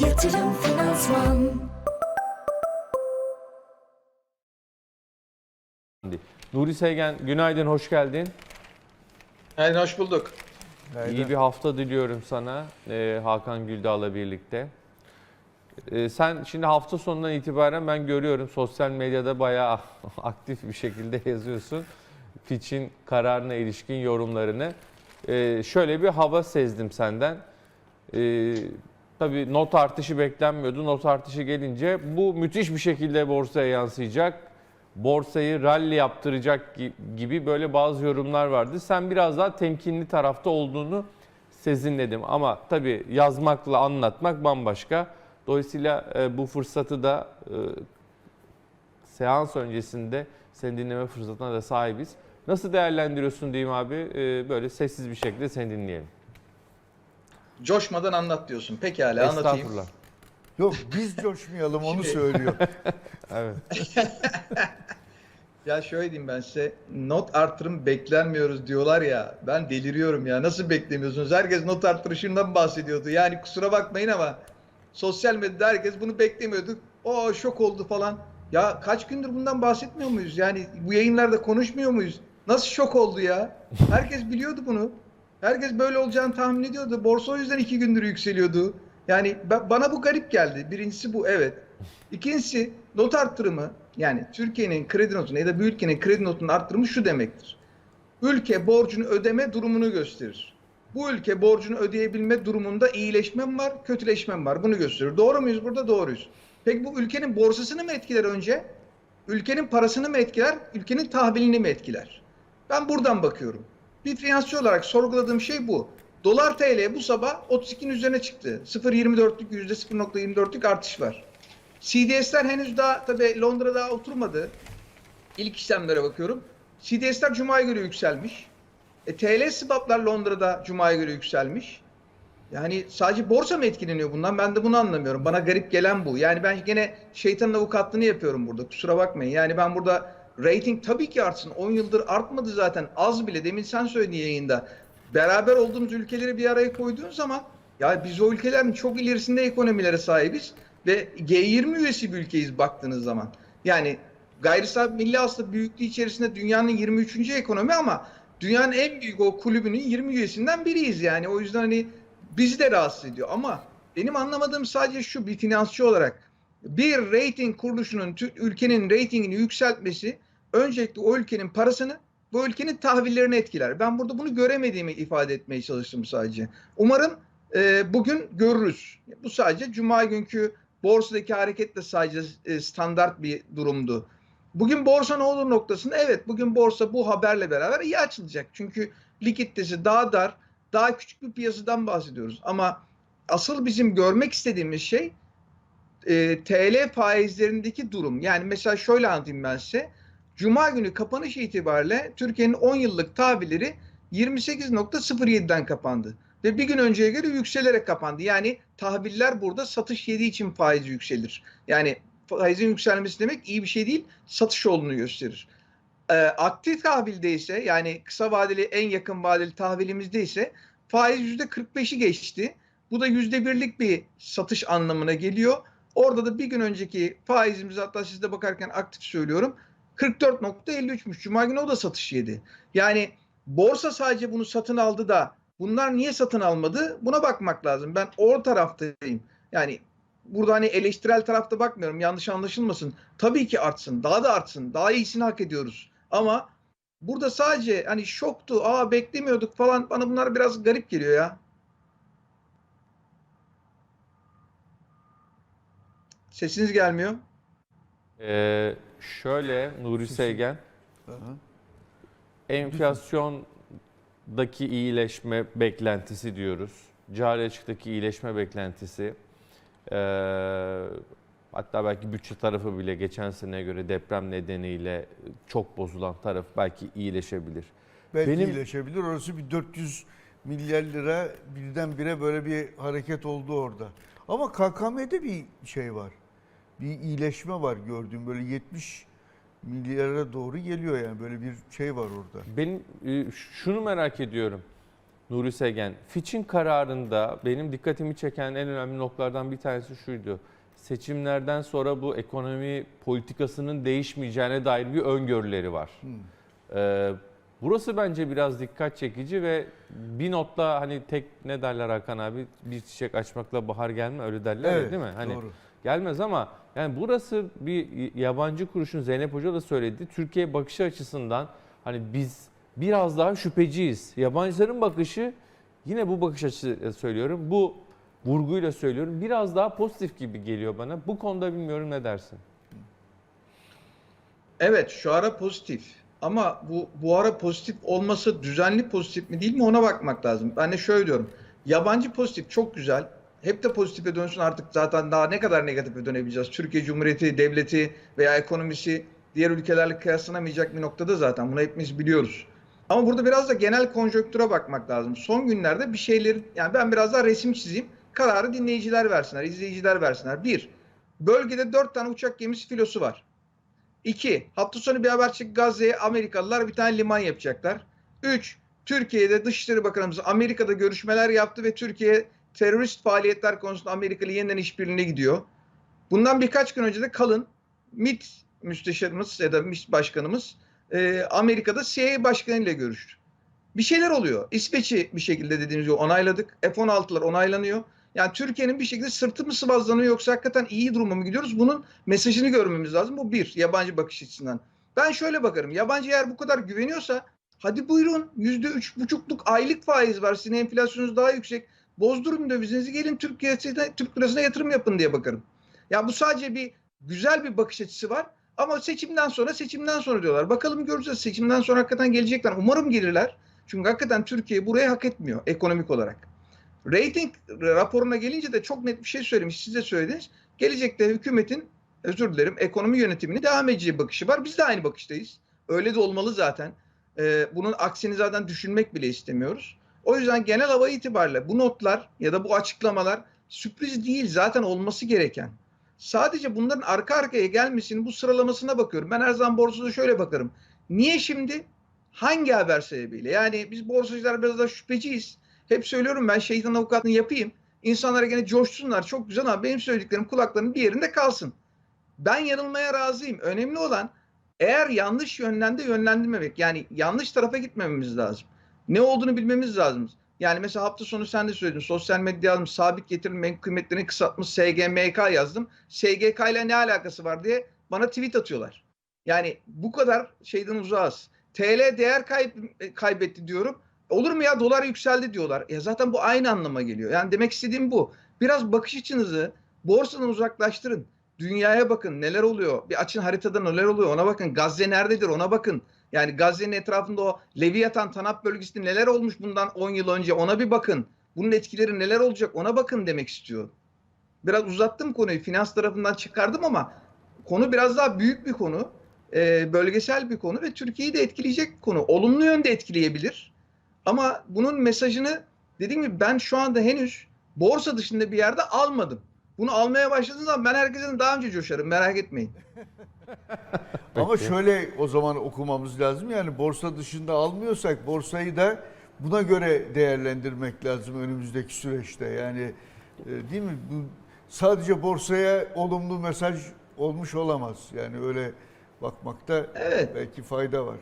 Yatırım Finansman Nuri Seygen günaydın, hoş geldin. Yani hoş bulduk. İyi bir hafta diliyorum sana e, Hakan Güldağ'la birlikte. E, sen şimdi hafta sonundan itibaren ben görüyorum sosyal medyada bayağı aktif bir şekilde yazıyorsun. Fitch'in kararına ilişkin yorumlarını. E, şöyle bir hava sezdim senden. E, tabii not artışı beklenmiyordu. Not artışı gelince bu müthiş bir şekilde borsaya yansıyacak. Borsayı rally yaptıracak gi- gibi böyle bazı yorumlar vardı. Sen biraz daha temkinli tarafta olduğunu sezinledim. Ama tabii yazmakla anlatmak bambaşka. Dolayısıyla e, bu fırsatı da e, seans öncesinde seni dinleme fırsatına da sahibiz. Nasıl değerlendiriyorsun diyeyim abi? E, böyle sessiz bir şekilde seni dinleyelim. Coşmadan anlat diyorsun. Pekala anlatayım. Estağfurullah. Yok biz coşmayalım onu söylüyor. Evet. Ya şöyle diyeyim ben size. Not artırım beklenmiyoruz diyorlar ya. Ben deliriyorum ya. Nasıl beklemiyorsunuz? Herkes not artırışından bahsediyordu. Yani kusura bakmayın ama sosyal medyada herkes bunu beklemiyordu. O şok oldu falan. Ya kaç gündür bundan bahsetmiyor muyuz? Yani bu yayınlarda konuşmuyor muyuz? Nasıl şok oldu ya? Herkes biliyordu bunu. Herkes böyle olacağını tahmin ediyordu. Borsa o yüzden iki gündür yükseliyordu. Yani ba- bana bu garip geldi. Birincisi bu evet. İkincisi not arttırımı yani Türkiye'nin kredi notunu ya da bir ülkenin kredi notunun arttırımı şu demektir. Ülke borcunu ödeme durumunu gösterir. Bu ülke borcunu ödeyebilme durumunda iyileşme mi var, kötüleşme mi var? Bunu gösterir. Doğru muyuz burada? Doğruyuz. Peki bu ülkenin borsasını mı etkiler önce? Ülkenin parasını mı etkiler? Ülkenin tahvilini mi etkiler? Ben buradan bakıyorum. Finansçı olarak sorguladığım şey bu. Dolar TL bu sabah 32'nin üzerine çıktı. 0.24'lük %0.24'lük artış var. CDS'ler henüz daha tabii Londra'da oturmadı. İlk işlemlere bakıyorum. CDS'ler Cuma'ya göre yükselmiş. E, TL swaplar Londra'da Cuma'ya göre yükselmiş. Yani sadece borsa mı etkileniyor bundan? Ben de bunu anlamıyorum. Bana garip gelen bu. Yani ben gene şeytanın avukatlığını yapıyorum burada. Kusura bakmayın. Yani ben burada rating tabii ki artsın. 10 yıldır artmadı zaten. Az bile. Demin sen söyledin yayında. Beraber olduğumuz ülkeleri bir araya koyduğun zaman ya biz o ülkelerin çok ilerisinde ekonomilere sahibiz ve G20 üyesi bir ülkeyiz baktığınız zaman. Yani gayri sahibi milli hasıla büyüklüğü içerisinde dünyanın 23. ekonomi ama dünyanın en büyük o kulübünün 20 üyesinden biriyiz yani. O yüzden hani bizi de rahatsız ediyor ama benim anlamadığım sadece şu bir finansçı olarak bir rating kuruluşunun ülkenin ratingini yükseltmesi öncelikle o ülkenin parasını bu ülkenin tahvillerini etkiler. Ben burada bunu göremediğimi ifade etmeye çalıştım sadece. Umarım e, bugün görürüz. Bu sadece cuma günkü borsadaki hareketle sadece e, standart bir durumdu. Bugün borsa ne olur noktasında evet bugün borsa bu haberle beraber iyi açılacak. Çünkü likiditesi daha dar, daha küçük bir piyasadan bahsediyoruz. Ama asıl bizim görmek istediğimiz şey e, TL faizlerindeki durum. Yani mesela şöyle anlatayım ben size. Cuma günü kapanış itibariyle Türkiye'nin 10 yıllık tahvilleri 28.07'den kapandı. Ve bir gün önceye göre yükselerek kapandı. Yani tahviller burada satış yediği için faiz yükselir. Yani faizin yükselmesi demek iyi bir şey değil, satış olduğunu gösterir. Ee, aktif tahvilde ise yani kısa vadeli en yakın vadeli tahvilimizde ise faiz %45'i geçti. Bu da %1'lik bir satış anlamına geliyor. Orada da bir gün önceki faizimiz hatta siz de bakarken aktif söylüyorum 44.53'müş. Cuma günü o da satış yedi. Yani borsa sadece bunu satın aldı da bunlar niye satın almadı? Buna bakmak lazım. Ben o taraftayım. Yani burada hani eleştirel tarafta bakmıyorum. Yanlış anlaşılmasın. Tabii ki artsın. Daha da artsın. Daha iyisini hak ediyoruz. Ama burada sadece hani şoktu. Aa beklemiyorduk falan. Bana bunlar biraz garip geliyor ya. Sesiniz gelmiyor. E, şöyle Nuri Seygen, enflasyondaki iyileşme beklentisi diyoruz. Cari açıktaki iyileşme beklentisi. Ee, hatta belki bütçe tarafı bile geçen seneye göre deprem nedeniyle çok bozulan taraf belki iyileşebilir. Belki Benim- iyileşebilir. Orası bir 400 milyar lira birdenbire böyle bir hareket oldu orada. Ama KKM'de bir şey var. Bir iyileşme var gördüğüm böyle 70 milyara doğru geliyor yani böyle bir şey var orada. Benim e, şunu merak ediyorum. Nuri Segen. Fitch'in kararında benim dikkatimi çeken en önemli noktalardan bir tanesi şuydu. Seçimlerden sonra bu ekonomi politikasının değişmeyeceğine dair bir öngörüleri var. Ee, burası bence biraz dikkat çekici ve bir notla hani tek ne derler Hakan abi bir çiçek açmakla bahar gelme öyle derler Evet, değil mi? Hani doğru. gelmez ama yani burası bir yabancı kuruşun Zeynep Hoca da söyledi. Türkiye bakışı açısından hani biz biraz daha şüpheciyiz. Yabancıların bakışı yine bu bakış açısı söylüyorum. Bu vurguyla söylüyorum. Biraz daha pozitif gibi geliyor bana. Bu konuda bilmiyorum ne dersin? Evet şu ara pozitif. Ama bu bu ara pozitif olması düzenli pozitif mi değil mi ona bakmak lazım. Ben de şöyle diyorum. Yabancı pozitif çok güzel. Hep de pozitife dönsün artık zaten daha ne kadar negatife dönebileceğiz. Türkiye Cumhuriyeti devleti veya ekonomisi diğer ülkelerle kıyaslanamayacak bir noktada zaten. Bunu hepimiz biliyoruz. Ama burada biraz da genel konjonktüre bakmak lazım. Son günlerde bir şeyleri yani ben biraz daha resim çizeyim. Kararı dinleyiciler versinler, izleyiciler versinler. Bir, bölgede dört tane uçak gemisi filosu var. İki, hafta sonu bir haber çıktı Gazze'ye Amerikalılar bir tane liman yapacaklar. Üç, Türkiye'de Dışişleri Bakanımız Amerika'da görüşmeler yaptı ve Türkiye terörist faaliyetler konusunda Amerika ile yeniden işbirliğine gidiyor. Bundan birkaç gün önce de kalın MİT müsteşarımız ya da MİT başkanımız e, Amerika'da CIA başkanıyla görüştü. Bir şeyler oluyor. İsveç'i bir şekilde dediğimiz gibi onayladık. F-16'lar onaylanıyor. Yani Türkiye'nin bir şekilde sırtı mı sıvazlanıyor yoksa hakikaten iyi duruma mı gidiyoruz? Bunun mesajını görmemiz lazım. Bu bir, yabancı bakış açısından. Ben şöyle bakarım. Yabancı eğer bu kadar güveniyorsa hadi buyurun yüzde üç buçukluk aylık faiz var. Sizin enflasyonunuz daha yüksek. Bozdurun dövizinizi gelin Türk Türk lirasına yatırım yapın diye bakarım. Ya bu sadece bir güzel bir bakış açısı var. Ama seçimden sonra seçimden sonra diyorlar. Bakalım göreceğiz. Seçimden sonra hakikaten gelecekler. Umarım gelirler. Çünkü hakikaten Türkiye burayı hak etmiyor ekonomik olarak. Rating raporuna gelince de çok net bir şey söylemiş. Siz de söylediniz. Gelecekte hükümetin özür dilerim ekonomi yönetimini devam edeceği bakışı var. Biz de aynı bakıştayız. Öyle de olmalı zaten. Ee, bunun aksini zaten düşünmek bile istemiyoruz. O yüzden genel hava itibariyle bu notlar ya da bu açıklamalar sürpriz değil zaten olması gereken. Sadece bunların arka arkaya gelmesinin bu sıralamasına bakıyorum. Ben her zaman borsada şöyle bakarım. Niye şimdi? Hangi haber sebebiyle? Yani biz borsacılar biraz da şüpheciyiz. Hep söylüyorum ben şeytan avukatlığını yapayım. İnsanlara gene coşsunlar. Çok güzel ama benim söylediklerim kulaklarının bir yerinde kalsın. Ben yanılmaya razıyım. Önemli olan eğer yanlış yönlende yönlendirmemek. Yani yanlış tarafa gitmememiz lazım. Ne olduğunu bilmemiz lazım. Yani mesela hafta sonu sen de söyledin. Sosyal medya yazdım. Sabit getirim menkul kıymetlerini kısaltmış SGMK yazdım. SGK ile ne alakası var diye bana tweet atıyorlar. Yani bu kadar şeyden uzağız. TL değer kayb- kaybetti diyorum. Olur mu ya dolar yükseldi diyorlar. Ya zaten bu aynı anlama geliyor. Yani demek istediğim bu. Biraz bakış açınızı borsadan uzaklaştırın. Dünyaya bakın neler oluyor. Bir açın haritada neler oluyor ona bakın. Gazze nerededir ona bakın. Yani Gazze'nin etrafında o Leviathan Tanap bölgesinde neler olmuş bundan 10 yıl önce ona bir bakın. Bunun etkileri neler olacak ona bakın demek istiyorum. Biraz uzattım konuyu finans tarafından çıkardım ama konu biraz daha büyük bir konu. Ee, bölgesel bir konu ve Türkiye'yi de etkileyecek konu. Olumlu yönde etkileyebilir. Ama bunun mesajını dediğim gibi ben şu anda henüz borsa dışında bir yerde almadım. Bunu almaya başladığınız zaman ben herkesten daha önce coşarım merak etmeyin. Ama şöyle o zaman okumamız lazım. Yani borsa dışında almıyorsak borsayı da buna göre değerlendirmek lazım önümüzdeki süreçte. Yani e, değil mi? Bu sadece borsaya olumlu mesaj olmuş olamaz. Yani öyle bakmakta Evet. belki fayda var.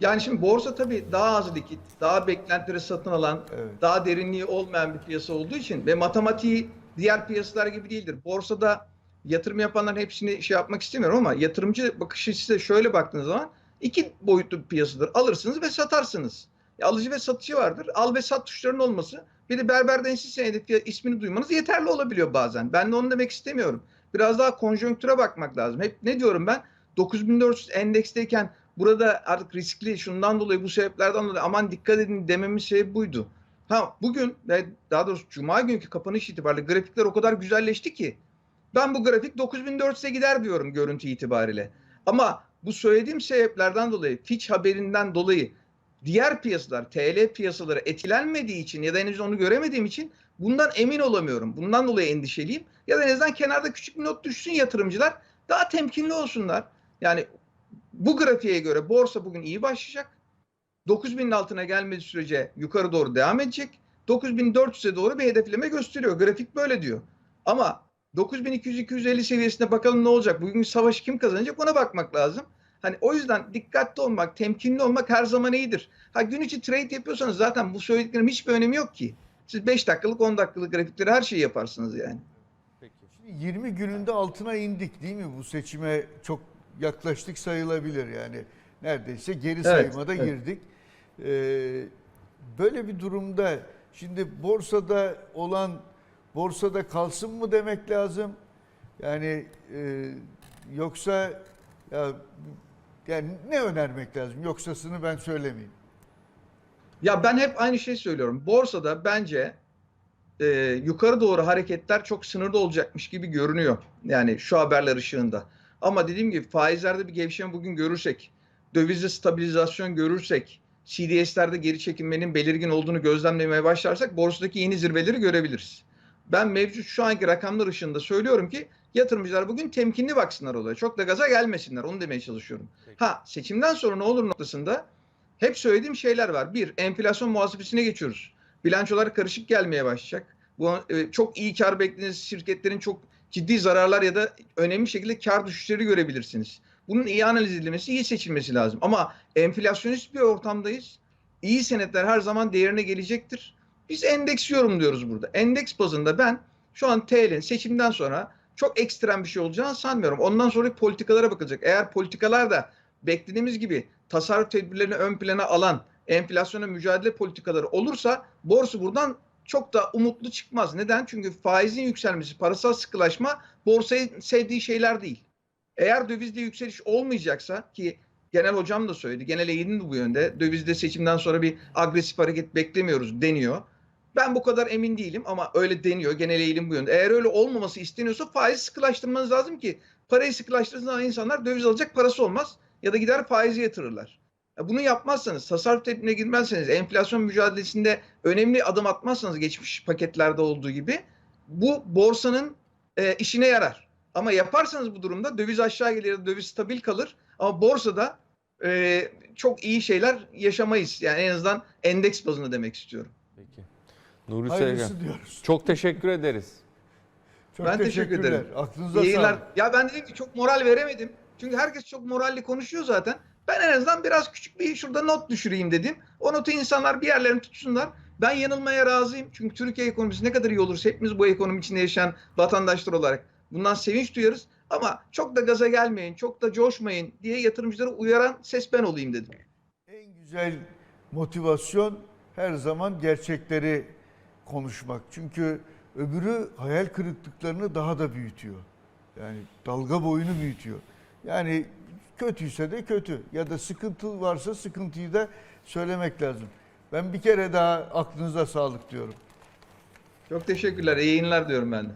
Yani şimdi borsa tabii daha az likit, daha beklentileri satın alan, Evet. daha derinliği olmayan bir piyasa olduğu için ve matematiği diğer piyasalar gibi değildir. Borsada yatırım yapanların hepsini şey yapmak istemiyorum ama yatırımcı bakış açısı şöyle baktığınız zaman iki boyutlu bir piyasadır. Alırsınız ve satarsınız. Ya alıcı ve satıcı vardır. Al ve sat tuşlarının olması bir de berber densi senedi ismini duymanız yeterli olabiliyor bazen. Ben de onu demek istemiyorum. Biraz daha konjonktüre bakmak lazım. Hep ne diyorum ben? 9400 endeksteyken burada artık riskli şundan dolayı bu sebeplerden dolayı aman dikkat edin dememin sebebi buydu. Ha bugün ve daha doğrusu cuma günkü kapanış itibariyle grafikler o kadar güzelleşti ki ben bu grafik 9400'e gider diyorum görüntü itibariyle. Ama bu söylediğim sebeplerden dolayı Fitch haberinden dolayı diğer piyasalar TL piyasaları etkilenmediği için ya da henüz onu göremediğim için bundan emin olamıyorum. Bundan dolayı endişeliyim. Ya da en azından kenarda küçük bir not düşsün yatırımcılar. Daha temkinli olsunlar. Yani bu grafiğe göre borsa bugün iyi başlayacak. 9000'in altına gelmediği sürece yukarı doğru devam edecek. 9400'e doğru bir hedefleme gösteriyor. Grafik böyle diyor. Ama 9200-250 seviyesine bakalım ne olacak? Bugün savaşı kim kazanacak ona bakmak lazım. Hani o yüzden dikkatli olmak, temkinli olmak her zaman iyidir. Ha gün içi trade yapıyorsanız zaten bu söylediklerim hiçbir önemi yok ki. Siz 5 dakikalık 10 dakikalık grafikleri her şeyi yaparsınız yani. Peki. Şimdi 20 gününde altına indik değil mi? Bu seçime çok yaklaştık sayılabilir yani. Neredeyse geri saymada evet. girdik. Ee, böyle bir durumda şimdi borsada olan borsada kalsın mı demek lazım? Yani e, yoksa ya yani ne önermek lazım? Yoksasını ben söylemeyeyim. Ya ben hep aynı şeyi söylüyorum. Borsada bence e, yukarı doğru hareketler çok sınırda olacakmış gibi görünüyor. Yani şu haberler ışığında. Ama dediğim gibi faizlerde bir gevşeme bugün görürsek, dövizde stabilizasyon görürsek, CDS'lerde geri çekilmenin belirgin olduğunu gözlemlemeye başlarsak borsadaki yeni zirveleri görebiliriz. Ben mevcut şu anki rakamlar ışığında söylüyorum ki yatırımcılar bugün temkinli baksınlar olaya. Çok da gaza gelmesinler. Onu demeye çalışıyorum. Peki. Ha seçimden sonra ne olur noktasında hep söylediğim şeyler var. Bir, enflasyon muhasebesine geçiyoruz. Bilançolar karışık gelmeye başlayacak. Bu e, çok iyi kar beklediğiniz şirketlerin çok ciddi zararlar ya da önemli şekilde kar düşüşleri görebilirsiniz. Bunun iyi analiz edilmesi, iyi seçilmesi lazım. Ama enflasyonist bir ortamdayız. İyi senetler her zaman değerine gelecektir. Biz endeks yorumluyoruz burada. Endeks bazında ben şu an TL'nin seçimden sonra çok ekstrem bir şey olacağını sanmıyorum. Ondan sonraki politikalara bakılacak. Eğer politikalar da beklediğimiz gibi tasarruf tedbirlerini ön plana alan enflasyona mücadele politikaları olursa borsa buradan çok da umutlu çıkmaz. Neden? Çünkü faizin yükselmesi, parasal sıkılaşma borsayı sevdiği şeyler değil. Eğer dövizde yükseliş olmayacaksa ki genel hocam da söyledi, genel eğilim de bu yönde. Dövizde seçimden sonra bir agresif hareket beklemiyoruz deniyor. Ben bu kadar emin değilim ama öyle deniyor. Genel eğilim bu yönde. Eğer öyle olmaması isteniyorsa faiz sıkılaştırmanız lazım ki parayı sıkılaştırdığı zaman insanlar döviz alacak parası olmaz ya da gider faizi yatırırlar. Ya Bunu yapmazsanız, tasarruf tedbirine girmezseniz, enflasyon mücadelesinde önemli adım atmazsanız geçmiş paketlerde olduğu gibi bu borsanın e, işine yarar. Ama yaparsanız bu durumda döviz aşağı gelir, döviz stabil kalır. Ama borsada e, çok iyi şeyler yaşamayız. Yani en azından endeks bazında demek istiyorum. Peki. Nuri Sevgen. Hayırlısı diyoruz. Çok teşekkür ederiz. Çok Ben teşekkür teşekkürler. ederim. Aklınıza İyi yayınlar. sağlık. Ya ben dedim ki çok moral veremedim. Çünkü herkes çok moralli konuşuyor zaten. Ben en azından biraz küçük bir şurada not düşüreyim dedim. O notu insanlar bir yerlerini tutsunlar. Ben yanılmaya razıyım. Çünkü Türkiye ekonomisi ne kadar iyi olursa hepimiz bu ekonomi içinde yaşayan vatandaşlar olarak bundan sevinç duyarız. Ama çok da gaza gelmeyin, çok da coşmayın diye yatırımcıları uyaran ses ben olayım dedim. En güzel motivasyon her zaman gerçekleri konuşmak. Çünkü öbürü hayal kırıklıklarını daha da büyütüyor. Yani dalga boyunu büyütüyor. Yani kötüyse de kötü ya da sıkıntı varsa sıkıntıyı da söylemek lazım. Ben bir kere daha aklınıza sağlık diyorum. Çok teşekkürler. İyi yayınlar diyorum ben de.